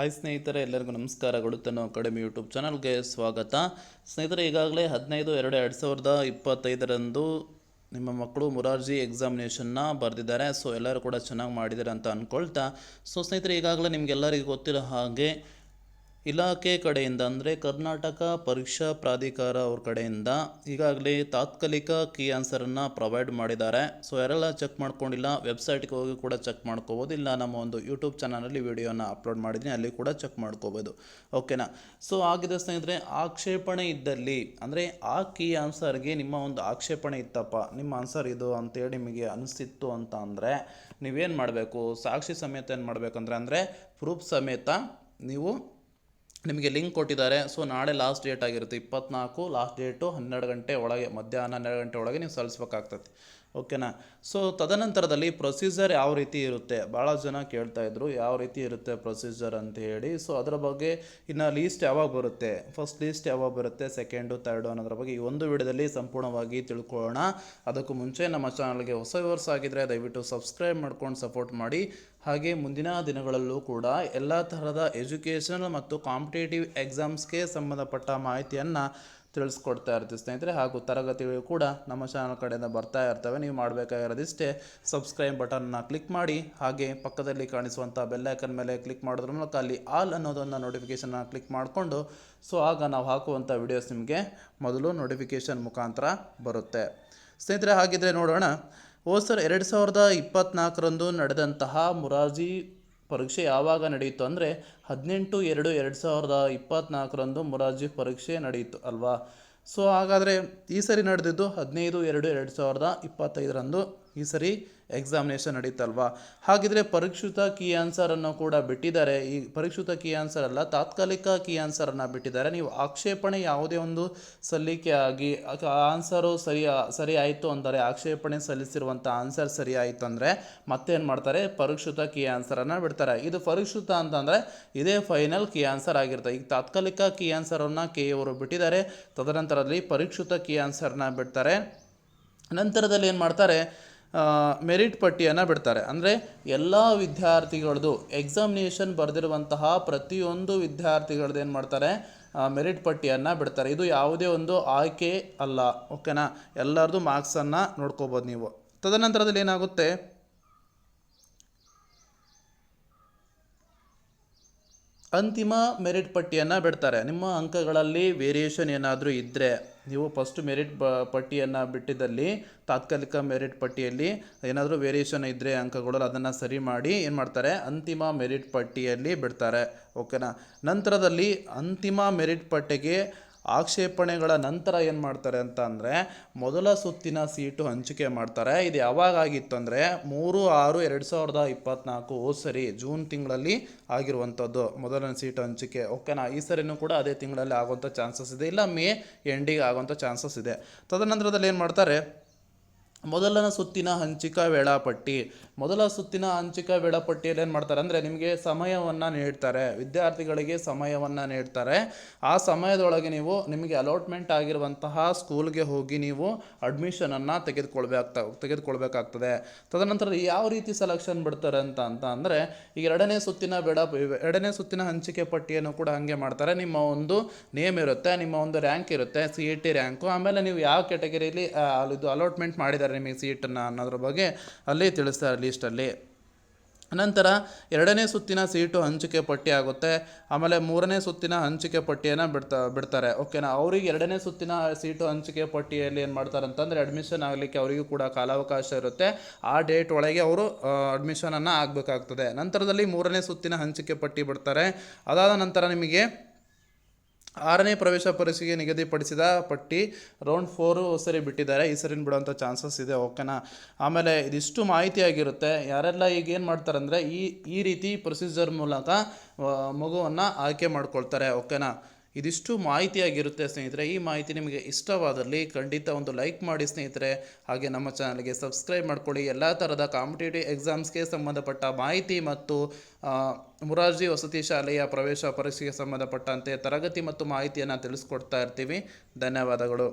Hi ಸ್ನೇಹಿತರೆ, ಎಲ್ಲರಿಗೂ ನಮಸ್ಕಾರಗಳು. ತನ್ನ ಅಕಾಡೆಮಿ ಯೂಟ್ಯೂಬ್ ಚಾನಲ್ಗೆ ಸ್ವಾಗತ. ಸ್ನೇಹಿತರೆ, ಈಗಾಗಲೇ ಹದಿನೈದು, ಎರಡು ಎರಡು ಸಾವಿರದ ಇಪ್ಪತ್ತೈದರಂದು ನಿಮ್ಮ ಮಕ್ಕಳು ಮುರಾರ್ಜಿ ಎಕ್ಸಾಮಿನೇಷನ್ನ ಬರೆದಿದ್ದಾರೆ. ಸೊ ಎಲ್ಲರೂ ಕೂಡ ಚೆನ್ನಾಗಿ ಮಾಡಿದ್ದಾರೆ ಅಂತ ಅಂದ್ಕೊಳ್ತಾ ಸೊ ಸ್ನೇಹಿತರೆ, ಈಗಾಗಲೇ ನಿಮಗೆಲ್ಲರಿಗೂ ಗೊತ್ತಿರೋ ಹಾಗೆ ಇಲಾಖೆ ಕಡೆಯಿಂದ ಅಂದರೆ ಕರ್ನಾಟಕ ಪರೀಕ್ಷಾ ಪ್ರಾಧಿಕಾರ ಅವ್ರ ಕಡೆಯಿಂದ ಈಗಾಗಲೇ ತಾತ್ಕಾಲಿಕ ಕೀ ಆನ್ಸರನ್ನು ಪ್ರೊವೈಡ್ ಮಾಡಿದ್ದಾರೆ. ಸೊ ಯಾರೆಲ್ಲ ಚೆಕ್ ಮಾಡ್ಕೊಂಡಿಲ್ಲ ವೆಬ್ಸೈಟ್ಗೆ ಹೋಗಿ ಕೂಡ ಚೆಕ್ ಮಾಡ್ಕೋಬೋದು. ಇಲ್ಲ, ನಮ್ಮ ಒಂದು ಯೂಟ್ಯೂಬ್ ಚಾನಲಲ್ಲಿ ವಿಡಿಯೋನ ಅಪ್ಲೋಡ್ ಮಾಡಿದ್ದೀನಿ, ಅಲ್ಲಿ ಕೂಡ ಚೆಕ್ ಮಾಡ್ಕೋಬೋದು. ಓಕೆನಾ ಸೊ ಆಗಿದೆ ಸ್ನೇಹಿತರೆ, ಆಕ್ಷೇಪಣೆ ಇದ್ದಲ್ಲಿ, ಅಂದರೆ ಆ ಕೀ ಆನ್ಸರ್ಗೆ ನಿಮ್ಮ ಒಂದು ಆಕ್ಷೇಪಣೆ ಇತ್ತಪ್ಪ, ನಿಮ್ಮ ಆನ್ಸರ್ ಇದು ಅಂತೇಳಿ ನಿಮಗೆ ಅನಿಸಿತ್ತು ಅಂತ ಅಂದರೆ ನೀವೇನು ಮಾಡಬೇಕು? ಸಾಕ್ಷಿ ಸಮೇತ ಏನು ಮಾಡಬೇಕಂದ್ರೆ, ಅಂದರೆ ಪ್ರೂಫ್ ಸಮೇತ ನೀವು ನಿಮಗೆ ಲಿಂಕ್ ಕೊಟ್ಟಿದ್ದಾರೆ. ಸೊ, ನಾಳೆ ಲಾಸ್ಟ್ ಡೇಟ್ ಆಗಿರುತ್ತೆ. ಇಪ್ಪತ್ನಾಲ್ಕು ಲಾಸ್ಟ್ ಡೇಟು ಹನ್ನೆರಡು ಗಂಟೆ ಒಳಗೆ, ಮಧ್ಯಾಹ್ನ ಹನ್ನೆರಡು ಗಂಟೆ ಒಳಗೆ ನೀವು ಸಲ್ಲಿಸ್ಬೇಕಾಗ್ತದೆ. ಓಕೆನಾ ಸೊ ತದನಂತರದಲ್ಲಿ ಪ್ರೊಸೀಜರ್ ಯಾವ ರೀತಿ ಇರುತ್ತೆ? ಭಾಳ ಜನ ಕೇಳ್ತಾ ಇದ್ರು, ಯಾವ ರೀತಿ ಇರುತ್ತೆ ಪ್ರೊಸೀಜರ್ ಅಂತ ಹೇಳಿ. ಸೊ ಅದರ ಬಗ್ಗೆ ಇನ್ನು ಲೀಸ್ಟ್ ಯಾವಾಗ ಬರುತ್ತೆ? ಫಸ್ಟ್ ಲೀಸ್ಟ್ ಯಾವಾಗ ಬರುತ್ತೆ? ಸೆಕೆಂಡು ತರ್ಡು ಅನ್ನೋದ್ರ ಬಗ್ಗೆ ಈ ಒಂದು ವಿಡಿಯೋದಲ್ಲಿ ಸಂಪೂರ್ಣವಾಗಿ ತಿಳ್ಕೊಳ್ಳೋಣ. ಅದಕ್ಕೂ ಮುಂಚೆ ನಮ್ಮ ಚಾನಲ್ಗೆ ಹೊಸ ವ್ಯೂವರ್ಸ್ ಆಗಿದ್ದರೆ ದಯವಿಟ್ಟು ಸಬ್ಸ್ಕ್ರೈಬ್ ಮಾಡ್ಕೊಂಡು ಸಪೋರ್ಟ್ ಮಾಡಿ. ಹಾಗೆ ಮುಂದಿನ ದಿನಗಳಲ್ಲೂ ಕೂಡ ಎಲ್ಲ ತರಹದ ಎಜುಕೇಷನಲ್ ಮತ್ತು ಕಾಂಪಿಟೇಟಿವ್ ಎಕ್ಸಾಮ್ಸ್ಗೆ ಸಂಬಂಧಪಟ್ಟ ಮಾಹಿತಿಯನ್ನು ತಿಳಿಸ್ಕೊಡ್ತಾ ಇರ್ತೀವಿ ಸ್ನೇಹಿತರೆ. ಹಾಗೂ ತರಗತಿಗಳು ಕೂಡ ನಮ್ಮ ಚಾನಲ್ ಕಡೆಯಿಂದ ಬರ್ತಾ ಇರ್ತವೆ. ನೀವು ಮಾಡಬೇಕಾಗಿರೋದಿಷ್ಟೇ ಸಬ್ಸ್ಕ್ರೈಬ್ ಬಟನ್ನ ಕ್ಲಿಕ್ ಮಾಡಿ. ಹಾಗೆ ಪಕ್ಕದಲ್ಲಿ ಕಾಣಿಸುವಂಥ ಬೆಲ್ಲೈಕನ್ ಮೇಲೆ ಕ್ಲಿಕ್ ಮಾಡೋದ್ರ ಮೂಲಕ ಅಲ್ಲಿ ಆಲ್ ಅನ್ನೋದನ್ನು ನೋಟಿಫಿಕೇಷನ್ನ ಕ್ಲಿಕ್ ಮಾಡಿಕೊಂಡು ಸೊ ಆಗ ನಾವು ಹಾಕುವಂಥ ವಿಡಿಯೋಸ್ ನಿಮಗೆ ಮೊದಲು ನೋಟಿಫಿಕೇಷನ್ ಮುಖಾಂತರ ಬರುತ್ತೆ. ಸ್ನೇಹಿತರೆ, ಹಾಗಿದ್ರೆ ನೋಡೋಣ. ಓ ಸರ್ ಎರಡು ಸಾವಿರದ ಇಪ್ಪತ್ತ್ನಾಲ್ಕರಂದು ನಡೆದಂತಹ ಮುರಾರ್ಜಿ ಪರೀಕ್ಷೆ ಯಾವಾಗ ನಡೆಯಿತು ಅಂದರೆ ಹದಿನೆಂಟು ಎರಡು ಎರಡು ಸಾವಿರದ ಇಪ್ಪತ್ತ್ನಾಲ್ಕರಂದು ಮೊರಾರ್ಜಿ ಪರೀಕ್ಷೆ ನಡೆಯಿತು ಅಲ್ವಾ? ಸೊ ಹಾಗಾದರೆ ಈ ಸರಿ ನಡೆದಿದ್ದು ಹದಿನೈದು ಎರಡು ಎರಡು ಸಾವಿರದ ಇಪ್ಪತ್ತೈದರಂದು. ಈ ಸರಿ ಎಕ್ಸಾಮಿನೇಷನ್ ನಡೀತಲ್ವಾ? ಹಾಗಿದ್ರೆ ಪರೀಕ್ಷಿತ ಕೀ ಆನ್ಸರನ್ನು ಕೂಡ ಬಿಟ್ಟಿದ್ದಾರೆ. ಈ ಪರೀಕ್ಷಿತ ಕೀ ಆನ್ಸರ್ ಅಲ್ಲ, ತಾತ್ಕಾಲಿಕ ಕೀ ಆನ್ಸರನ್ನು ಬಿಟ್ಟಿದ್ದಾರೆ. ನೀವು ಆಕ್ಷೇಪಣೆ ಯಾವುದೇ ಒಂದು ಸಲ್ಲಿಕೆ ಆಗಿ ಆನ್ಸರು ಸರಿ ಸರಿ ಆಯಿತು ಅಂದರೆ, ಆಕ್ಷೇಪಣೆ ಸಲ್ಲಿಸಿರುವಂಥ ಆನ್ಸರ್ ಸರಿ ಆಯಿತು ಅಂದರೆ, ಮತ್ತೇನು ಮಾಡ್ತಾರೆ? ಪರೀಕ್ಷಿತ ಕೀ ಆನ್ಸರನ್ನು ಬಿಡ್ತಾರೆ. ಇದು ಪರೀಕ್ಷಿತ ಅಂತಂದರೆ, ಇದೇ ಫೈನಲ್ ಕೀ ಆನ್ಸರ್ ಆಗಿರುತ್ತೆ. ಈಗ ತಾತ್ಕಾಲಿಕ ಕೀ ಆನ್ಸರನ್ನು ಕೆ ಅವರು ಬಿಟ್ಟಿದ್ದಾರೆ. ತದನಂತರದಲ್ಲಿ ಪರೀಕ್ಷಿತ ಕೀ ಆನ್ಸರ್ನ ಬಿಡ್ತಾರೆ. ನಂತರದಲ್ಲಿ ಏನು ಮಾಡ್ತಾರೆ? ಮೆರಿಟ್ ಪಟ್ಟಿಯನ್ನು ಬಿಡ್ತಾರೆ. ಅಂದರೆ ಎಲ್ಲ ವಿದ್ಯಾರ್ಥಿಗಳದ್ದು ಎಕ್ಸಾಮಿನೇಷನ್ ಬರೆದಿರುವಂತಹ ಪ್ರತಿಯೊಂದು ವಿದ್ಯಾರ್ಥಿಗಳದ್ದು ಏನು ಮಾಡ್ತಾರೆ? ಮೆರಿಟ್ ಪಟ್ಟಿಯನ್ನು ಬಿಡ್ತಾರೆ. ಇದು ಯಾವುದೇ ಒಂದು ಆಯ್ಕೆ ಅಲ್ಲ. ಓಕೆನಾ ಎಲ್ಲರದು ಮಾರ್ಕ್ಸನ್ನು ನೋಡ್ಕೋಬೋದು ನೀವು. ತದನಂತರದಲ್ಲಿ ಏನಾಗುತ್ತೆ? ಅಂತಿಮ ಮೆರಿಟ್ ಪಟ್ಟಿಯನ್ನು ಬಿಡ್ತಾರೆ. ನಿಮ್ಮ ಅಂಕಗಳಲ್ಲಿ ವೇರಿಯೇಷನ್ ಏನಾದರೂ ಇದ್ದರೆ ನೀವು ಫಸ್ಟ್ ಮೆರಿಟ್ ಪಟ್ಟಿಯನ್ನು ಬಿಟ್ಟಿದ್ದಲ್ಲಿ, ತಾತ್ಕಾಲಿಕ ಮೆರಿಟ್ ಪಟ್ಟಿಯಲ್ಲಿ ಏನಾದರೂ ವೇರಿಯೇಷನ್ ಇದ್ದರೆ ಅಂಕಗಳು ಅದನ್ನು ಸರಿ ಮಾಡಿ ಏನು ಮಾಡ್ತಾರೆ? ಅಂತಿಮ ಮೆರಿಟ್ ಪಟ್ಟಿಯಲ್ಲಿ ಬಿಡ್ತಾರೆ. ಓಕೆನಾ ನಂತರದಲ್ಲಿ ಅಂತಿಮ ಮೆರಿಟ್ ಪಟ್ಟಿಗೆ ಆಕ್ಷೇಪಣೆಗಳ ನಂತರ ಏನು ಮಾಡ್ತಾರೆ ಅಂತ ಅಂದರೆ ಮೊದಲ ಸುತ್ತಿನ ಸೀಟು ಹಂಚಿಕೆ ಮಾಡ್ತಾರೆ. ಇದು ಯಾವಾಗ ಆಗಿತ್ತು ಅಂದರೆ ಮೂರು ಆರು ಎರಡು ಸಾವಿರದ ಇಪ್ಪತ್ತ್ನಾಲ್ಕು ಸರಿ ಜೂನ್ ತಿಂಗಳಲ್ಲಿ ಆಗಿರುವಂಥದ್ದು ಮೊದಲನೇ ಸೀಟು ಹಂಚಿಕೆ. ಓಕೆನಾ ಈ ಸರಿನೂ ಕೂಡ ಅದೇ ತಿಂಗಳಲ್ಲಿ ಆಗುವಂಥ ಚಾನ್ಸಸ್ ಇದೆ. ಇಲ್ಲ ಮೇ ಎಂಡಿಗೆ ಆಗುವಂಥ ಚಾನ್ಸಸ್ ಇದೆ. ತದನಂತರದಲ್ಲಿ ಏನು ಮಾಡ್ತಾರೆ? ಮೊದಲನ ಸುತ್ತಿನ ಹಂಚಿಕಾ ವೇಳಾಪಟ್ಟಿ. ಮೊದಲ ಸುತ್ತಿನ ಹಂಚಿಕಾ ವೇಳಾಪಟ್ಟಿಯಲ್ಲಿ ಏನು ಮಾಡ್ತಾರೆ ಅಂದರೆ ನಿಮಗೆ ಸಮಯವನ್ನು ನೀಡ್ತಾರೆ. ವಿದ್ಯಾರ್ಥಿಗಳಿಗೆ ಸಮಯವನ್ನು ನೀಡ್ತಾರೆ. ಆ ಸಮಯದೊಳಗೆ ನೀವು ನಿಮಗೆ ಅಲಾಟ್ಮೆಂಟ್ ಆಗಿರುವಂತಹ ಸ್ಕೂಲ್ಗೆ ಹೋಗಿ ನೀವು ಅಡ್ಮಿಷನನ್ನು ತೆಗೆದುಕೊಳ್ಬೇಕಾಗ್ತ, ತೆಗೆದುಕೊಳ್ಬೇಕಾಗ್ತದೆ. ತದನಂತರ ಯಾವ ರೀತಿ ಸೆಲೆಕ್ಷನ್ ಬಿಡ್ತಾರೆ ಅಂತ ಅಂತ ಅಂದರೆ ಈಗ ಎರಡನೇ ಸುತ್ತಿನ ಬೇಡ ಎರಡನೇ ಸುತ್ತಿನ ಹಂಚಿಕೆ ಪಟ್ಟಿಯನ್ನು ಕೂಡ ಹಾಗೆ ಮಾಡ್ತಾರೆ. ನಿಮ್ಮ ಒಂದು ನೇಮ್ ಇರುತ್ತೆ, ನಿಮ್ಮ ಒಂದು ರ್ಯಾಂಕ್ ಇರುತ್ತೆ ಸಿ ಇ ಟಿ ರ್ಯಾಂಕು ಆಮೇಲೆ ನೀವು ಯಾವ ಕ್ಯಾಟಗರಿಯಲ್ಲಿ ಇದು ಅಲಾಟ್ಮೆಂಟ್ ಮಾಡಿದ್ದಾರೆ ನಿಮಗೆ ಸೀಟನ್ನು ಅನ್ನೋದ್ರ ಬಗ್ಗೆ ಅಲ್ಲಿ ತಿಳಿಸ್ತಾರೆ ಲೀಸ್ಟಲ್ಲಿ ನಂತರ ಎರಡನೇ ಸುತ್ತಿನ ಸೀಟು ಹಂಚಿಕೆ ಪಟ್ಟಿ ಆಗುತ್ತೆ. ಆಮೇಲೆ ಮೂರನೇ ಸುತ್ತಿನ ಹಂಚಿಕೆ ಪಟ್ಟಿಯನ್ನು ಬಿಡ್ತಾ, ಬಿಡ್ತಾರೆ. ಓಕೆನಾ ಅವರಿಗೆ ಎರಡನೇ ಸುತ್ತಿನ ಸೀಟು ಹಂಚಿಕೆ ಪಟ್ಟಿಯಲ್ಲಿ ಏನು ಮಾಡ್ತಾರೆ ಅಂತಂದರೆ ಅಡ್ಮಿಷನ್ ಆಗಲಿಕ್ಕೆ ಅವರಿಗೂ ಕೂಡ ಕಾಲಾವಕಾಶ ಇರುತ್ತೆ. ಆ ಡೇಟ್ ಒಳಗೆ ಅವರು ಅಡ್ಮಿಷನನ್ನು ಆಗಬೇಕಾಗ್ತದೆ. ನಂತರದಲ್ಲಿ ಮೂರನೇ ಸುತ್ತಿನ ಹಂಚಿಕೆ ಪಟ್ಟಿ ಬಿಡ್ತಾರೆ. ಅದಾದ ನಂತರ ನಿಮಗೆ ಆರನೇ ಪ್ರವೇಶ ಪರೀಕ್ಷೆಗೆ ನಿಗದಿಪಡಿಸಿದ ಪಟ್ಟಿ ರೌಂಡ್ ಫೋರು ಸರಿ ಬಿಟ್ಟಿದ್ದಾರೆ. ಈ ಸರಿನ ಬಿಡುವಂಥ ಚಾನ್ಸಸ್ ಇದೆ ಓಕೆನಾ? ಆಮೇಲೆ ಇದಿಷ್ಟು ಮಾಹಿತಿ ಆಗಿರುತ್ತೆ. ಯಾರೆಲ್ಲ ಈಗ ಏನು ಮಾಡ್ತಾರೆ ಅಂದರೆ ಈ ಈ ರೀತಿ ಪ್ರೊಸೀಜರ್ ಮೂಲಕ ಮಗುವನ್ನು ಆಯ್ಕೆ ಮಾಡ್ಕೊಳ್ತಾರೆ. ಓಕೆನಾ? ಇದಿಷ್ಟು ಮಾಹಿತಿಯಾಗಿರುತ್ತೆ ಸ್ನೇಹಿತರೆ. ಈ ಮಾಹಿತಿ ನಿಮಗೆ ಇಷ್ಟವಾದಲ್ಲಿ ಖಂಡಿತ ಒಂದು ಲೈಕ್ ಮಾಡಿ ಸ್ನೇಹಿತರೆ. ಹಾಗೆ ನಮ್ಮ ಚಾನಲ್ಗೆ ಸಬ್ಸ್ಕ್ರೈಬ್ ಮಾಡ್ಕೊಳ್ಳಿ. ಎಲ್ಲ ಥರದ ಕಾಂಪಿಟೇಟಿವ್ ಎಕ್ಸಾಮ್ಸ್ಗೆ ಸಂಬಂಧಪಟ್ಟ ಮಾಹಿತಿ ಮತ್ತು ಮುರಾರ್ಜಿ ವಸತಿ ಶಾಲೆಯ ಪ್ರವೇಶ ಪರೀಕ್ಷೆಗೆ ಸಂಬಂಧಪಟ್ಟಂತೆ ತರಗತಿ ಮತ್ತು ಮಾಹಿತಿಯನ್ನು ತಿಳಿಸ್ಕೊಡ್ತಾ ಇರ್ತೀವಿ. ಧನ್ಯವಾದಗಳು.